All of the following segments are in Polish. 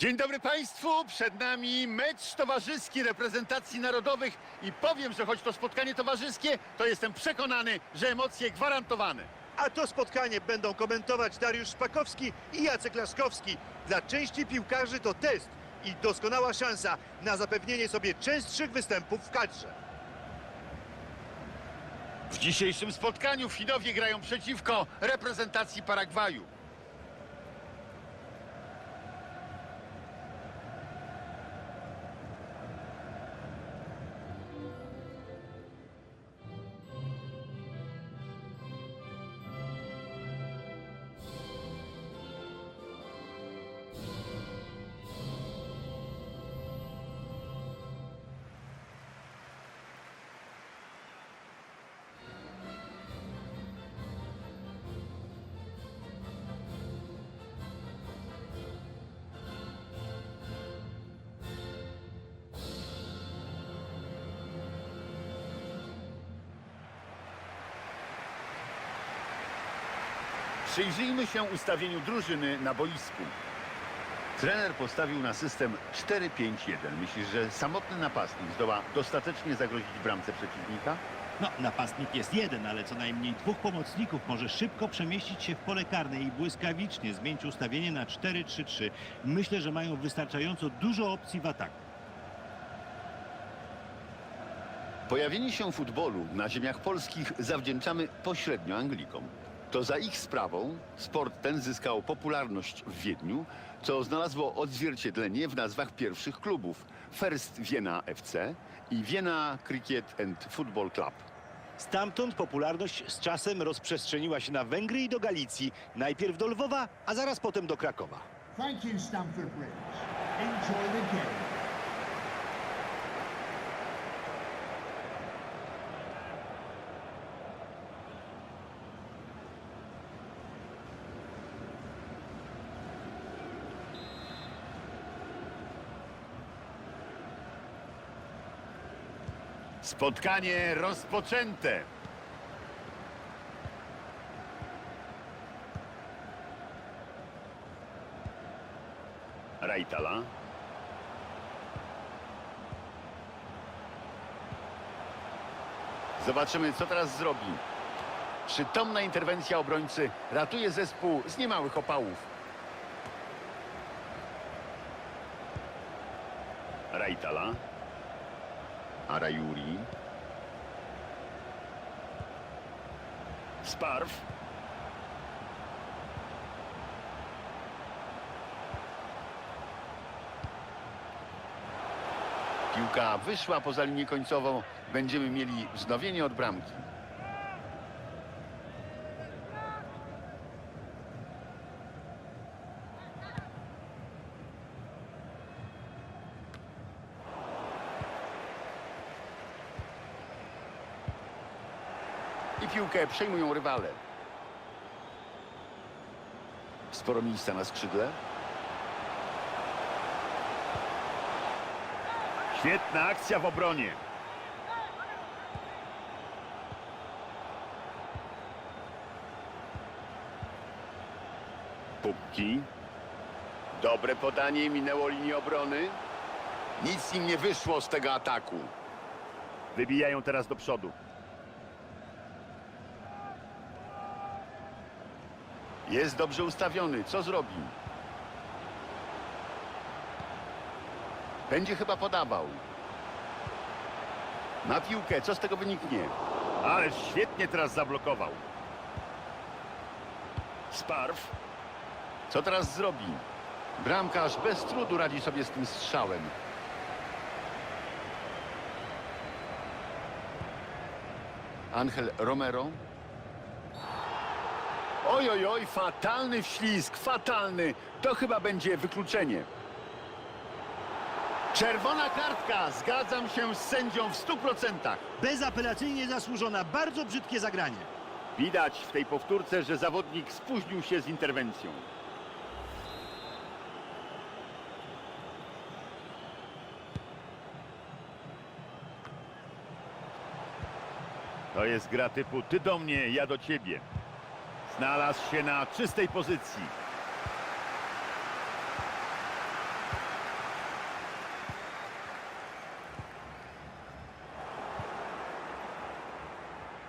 Dzień dobry Państwu, przed nami mecz towarzyski reprezentacji narodowych i powiem, że choć to spotkanie towarzyskie, to jestem przekonany, że emocje gwarantowane. A to spotkanie będą komentować Dariusz Szpakowski i Jacek Laszkowski. Dla części piłkarzy to test i doskonała szansa na zapewnienie sobie częstszych występów w kadrze. W dzisiejszym spotkaniu Finowie grają przeciwko reprezentacji Paragwaju. Przyjrzyjmy się ustawieniu drużyny na boisku. Trener postawił na system 4-5-1. Myślisz, że samotny napastnik zdoła dostatecznie zagrozić bramce przeciwnika? No, napastnik jest jeden, ale co najmniej dwóch pomocników może szybko przemieścić się w pole karne i błyskawicznie zmienić ustawienie na 4-3-3. Myślę, że mają wystarczająco dużo opcji w ataku. Pojawienie się futbolu na ziemiach polskich zawdzięczamy pośrednio Anglikom. To za ich sprawą sport ten zyskał popularność w Wiedniu, co znalazło odzwierciedlenie w nazwach pierwszych klubów First Vienna FC i Vienna Cricket and Football Club. Stamtąd popularność z czasem rozprzestrzeniła się na Węgry i do Galicji. Najpierw do Lwowa, a zaraz potem do Krakowa. Thank you, Stamford Bridge. Enjoy the game. Spotkanie rozpoczęte. Rajtala. Zobaczymy, co teraz zrobi. Przytomna interwencja obrońcy ratuje zespół z niemałych opałów. Rajtala. Arajuri. Sparw. Piłka wyszła poza linię końcową. Będziemy mieli wznowienie od bramki. I piłkę przejmują rywale. Sporo miejsca na skrzydle. Świetna akcja w obronie. Pupki. Dobre podanie minęło linię obrony. Nic im nie wyszło z tego ataku. Wybijają teraz do przodu. Jest dobrze ustawiony. Co zrobi? Będzie chyba podawał. Na piłkę. Co z tego wyniknie? Ale świetnie teraz zablokował. Sparw. Co teraz zrobi? Bramkarz bez trudu radzi sobie z tym strzałem. Angel Romero. Oj, oj, oj, fatalny wślizg, fatalny. To chyba będzie wykluczenie. Czerwona kartka, zgadzam się z sędzią w stu procentach. Bezapelacyjnie zasłużona, bardzo brzydkie zagranie. Widać w tej powtórce, że zawodnik spóźnił się z interwencją. To jest gra typu ty do mnie, ja do ciebie. Znalazł się na czystej pozycji.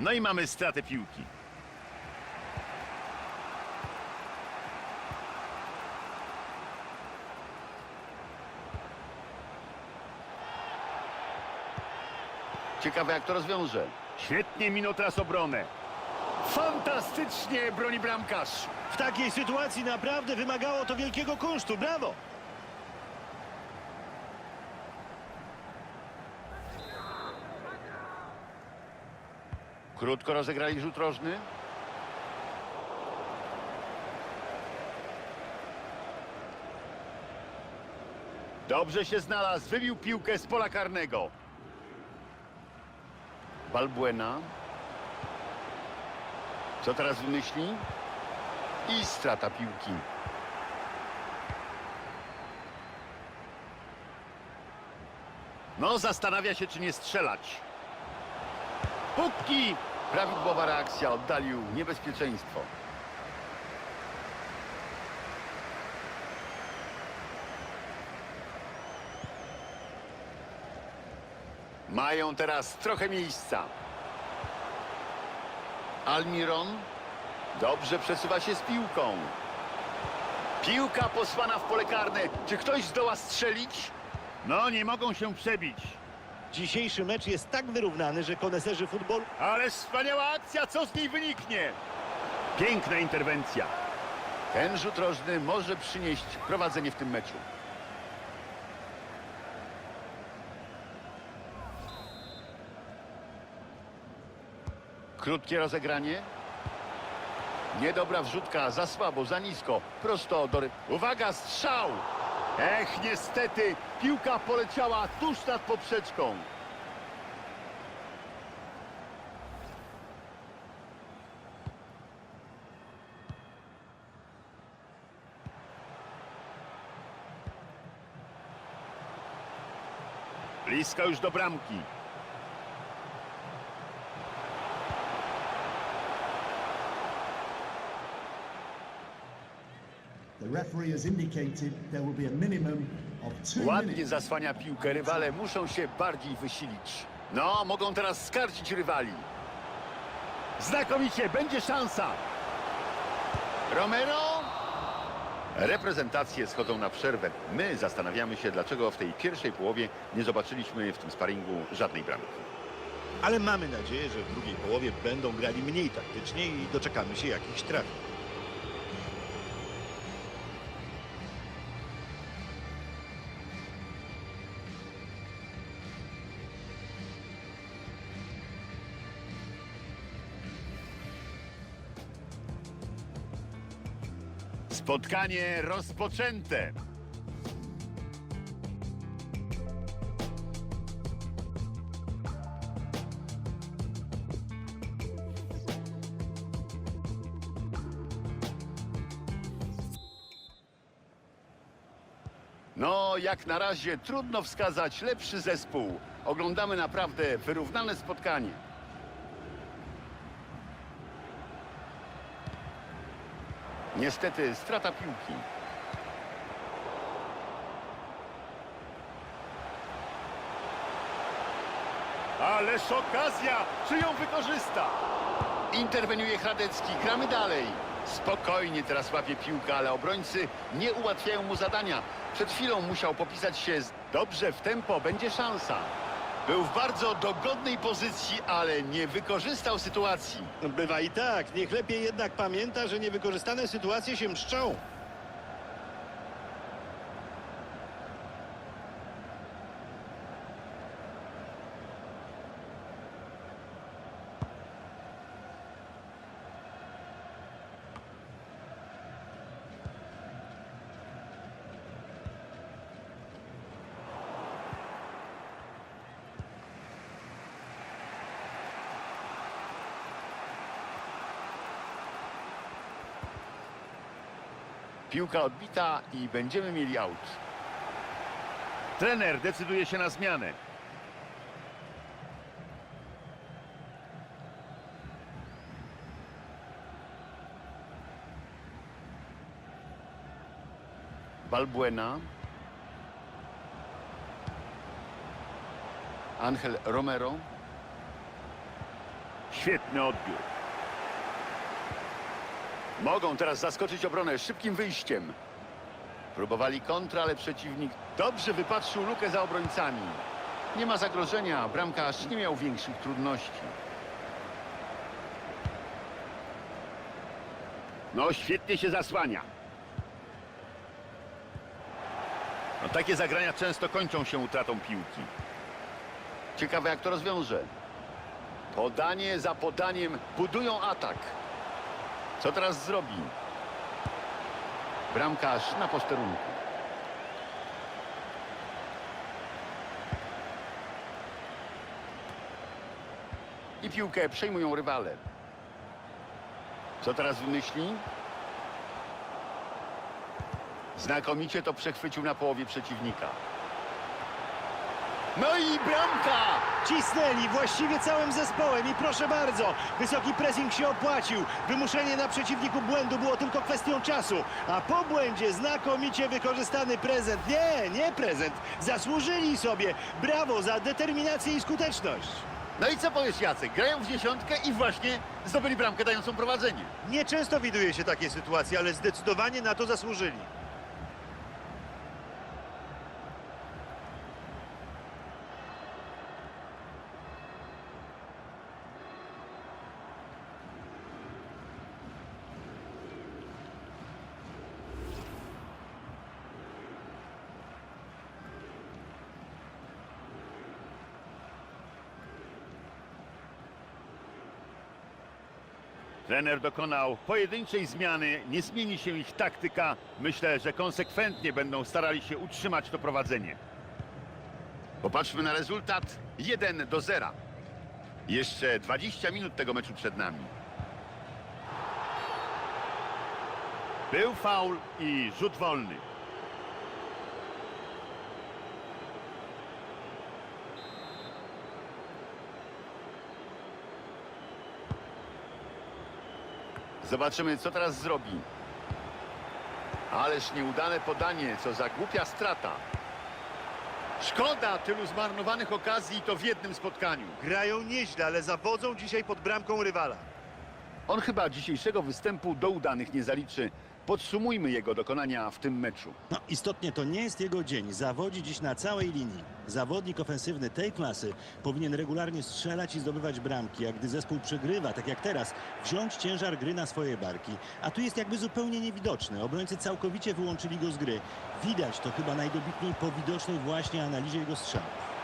No i mamy stratę piłki. Ciekawe jak to rozwiąże. Świetnie minął teraz obronę. Fantastycznie broni bramkarz. W takiej sytuacji naprawdę wymagało to wielkiego kunsztu. Brawo! Krótko rozegrali rzut rożny. Dobrze się znalazł, wybił piłkę z pola karnego. Balbuena. Co teraz wymyśli? I strata piłki. No, zastanawia się, czy nie strzelać. Pukki! Prawidłowa reakcja oddalił niebezpieczeństwo. Mają teraz trochę miejsca. Almiron dobrze przesuwa się z piłką. Piłka posłana w pole karne. Czy ktoś zdoła strzelić? No, nie mogą się przebić. Dzisiejszy mecz jest tak wyrównany, że koneserzy futbolu Ale wspaniała akcja, co z niej wyniknie? Piękna interwencja. Ten rzut rożny może przynieść prowadzenie w tym meczu. Krótkie rozegranie. Niedobra wrzutka, za słabo, za nisko. Prosto do... Uwaga, strzał! Ech, niestety, piłka poleciała tuż nad poprzeczką. Blisko już do bramki. Ładnie zasłania piłkę. Rywale muszą się bardziej wysilić. No, mogą teraz skarcić rywali. Znakomicie, będzie szansa. Romero? Reprezentacje schodzą na przerwę. My zastanawiamy się, dlaczego w tej pierwszej połowie nie zobaczyliśmy w tym sparingu żadnej bramki. Ale mamy nadzieję, że w drugiej połowie będą grali mniej taktycznie i doczekamy się jakichś trafik. Spotkanie rozpoczęte. No, jak na razie trudno wskazać lepszy zespół. Oglądamy naprawdę wyrównane spotkanie. Niestety strata piłki. Ależ okazja! Czy ją wykorzysta? Interweniuje Hradecki. Gramy dalej. Spokojnie teraz łapie piłkę, ale obrońcy nie ułatwiają mu zadania. Przed chwilą musiał popisać się z... Dobrze, w tempo, będzie szansa. Był w bardzo dogodnej pozycji, ale nie wykorzystał sytuacji. Bywa i tak. Niech lepiej jednak pamięta, że niewykorzystane sytuacje się mszczą. Piłka odbita i będziemy mieli aut. Trener decyduje się na zmianę. Balbuena. Angel Romero. Świetny odbiór. Mogą teraz zaskoczyć obronę szybkim wyjściem. Próbowali kontra, ale przeciwnik dobrze wypatrzył lukę za obrońcami. Nie ma zagrożenia, bramkarz nie miał większych trudności. No, świetnie się zasłania. No, takie zagrania często kończą się utratą piłki. Ciekawe, jak to rozwiąże. Podanie za podaniem budują atak. Co teraz zrobi? Bramkarz na posterunku. I piłkę przejmują rywale. Co teraz wymyśli? Znakomicie to przechwycił na połowie przeciwnika. No i bramka! Cisnęli właściwie całym zespołem i proszę bardzo, wysoki pressing się opłacił. Wymuszenie na przeciwniku błędu było tylko kwestią czasu, a po błędzie znakomicie wykorzystany prezent. Nie, nie prezent. Zasłużyli sobie. Brawo za determinację i skuteczność. No i co powiesz Jacek? Grają w dziesiątkę i właśnie zdobyli bramkę dającą prowadzenie. Nieczęsto widuje się takie sytuacje, ale zdecydowanie na to zasłużyli. Trener dokonał pojedynczej zmiany, nie zmieni się ich taktyka. Myślę, że konsekwentnie będą starali się utrzymać to prowadzenie. Popatrzmy na rezultat 1 do 0. Jeszcze 20 minut tego meczu przed nami. Był faul i rzut wolny. Zobaczymy, co teraz zrobi. Ależ nieudane podanie, co za głupia strata. Szkoda tylu zmarnowanych okazji i to w jednym spotkaniu. Grają nieźle, ale zawodzą dzisiaj pod bramką rywala. On chyba dzisiejszego występu do udanych nie zaliczy. Podsumujmy jego dokonania w tym meczu. No, istotnie to nie jest jego dzień. Zawodzi dziś na całej linii. Zawodnik ofensywny tej klasy powinien regularnie strzelać i zdobywać bramki, a gdy zespół przegrywa, tak jak teraz, wziąć ciężar gry na swoje barki. A tu jest jakby zupełnie niewidoczny. Obrońcy całkowicie wyłączyli go z gry. Widać to chyba najdobitniej po widocznej właśnie analizie jego strzałów.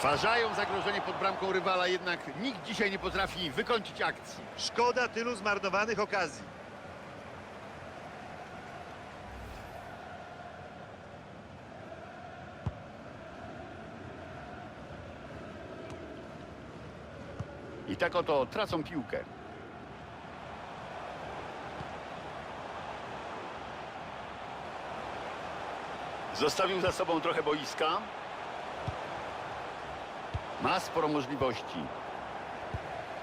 Stwarzają zagrożenie pod bramką rywala, jednak nikt dzisiaj nie potrafi wykończyć akcji. Szkoda tylu zmarnowanych okazji. I tak oto tracą piłkę. Zostawił za sobą trochę boiska. Ma sporo możliwości.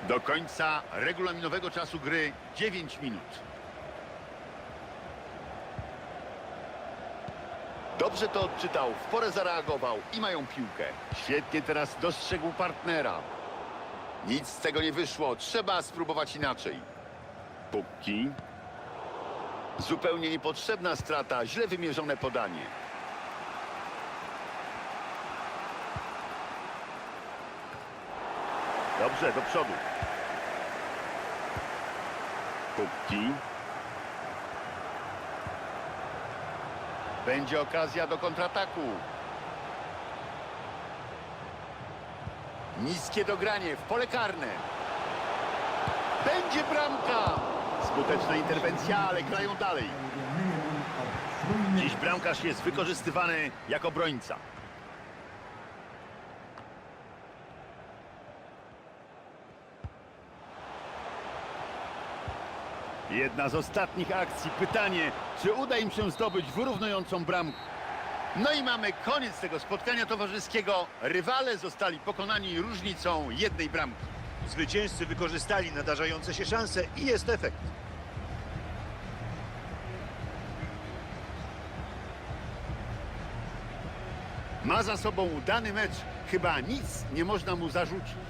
Do końca regulaminowego czasu gry 9 minut. Dobrze to odczytał, w porę zareagował i mają piłkę. Świetnie teraz dostrzegł partnera. Nic z tego nie wyszło. Trzeba spróbować inaczej. Pukki. Zupełnie niepotrzebna strata. Źle wymierzone podanie. Dobrze, do przodu. Pukki. Będzie okazja do kontrataku. Niskie dogranie w pole karne. Będzie bramka. Skuteczna interwencja, ale grają dalej. Dziś bramkarz jest wykorzystywany jako obrońca. Jedna z ostatnich akcji. Pytanie, czy uda im się zdobyć wyrównującą bramkę? No i mamy koniec tego spotkania towarzyskiego. Rywale zostali pokonani różnicą jednej bramki. Zwycięzcy wykorzystali nadarzające się szanse i jest efekt. Ma za sobą udany mecz chyba nic nie można mu zarzucić.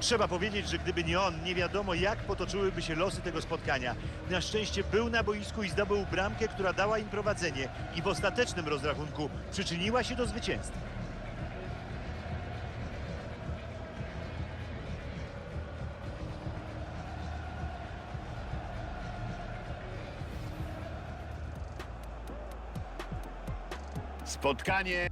Trzeba powiedzieć, że gdyby nie on, nie wiadomo jak potoczyłyby się losy tego spotkania. Na szczęście był na boisku i zdobył bramkę, która dała im prowadzenie i w ostatecznym rozrachunku przyczyniła się do zwycięstwa. Spotkanie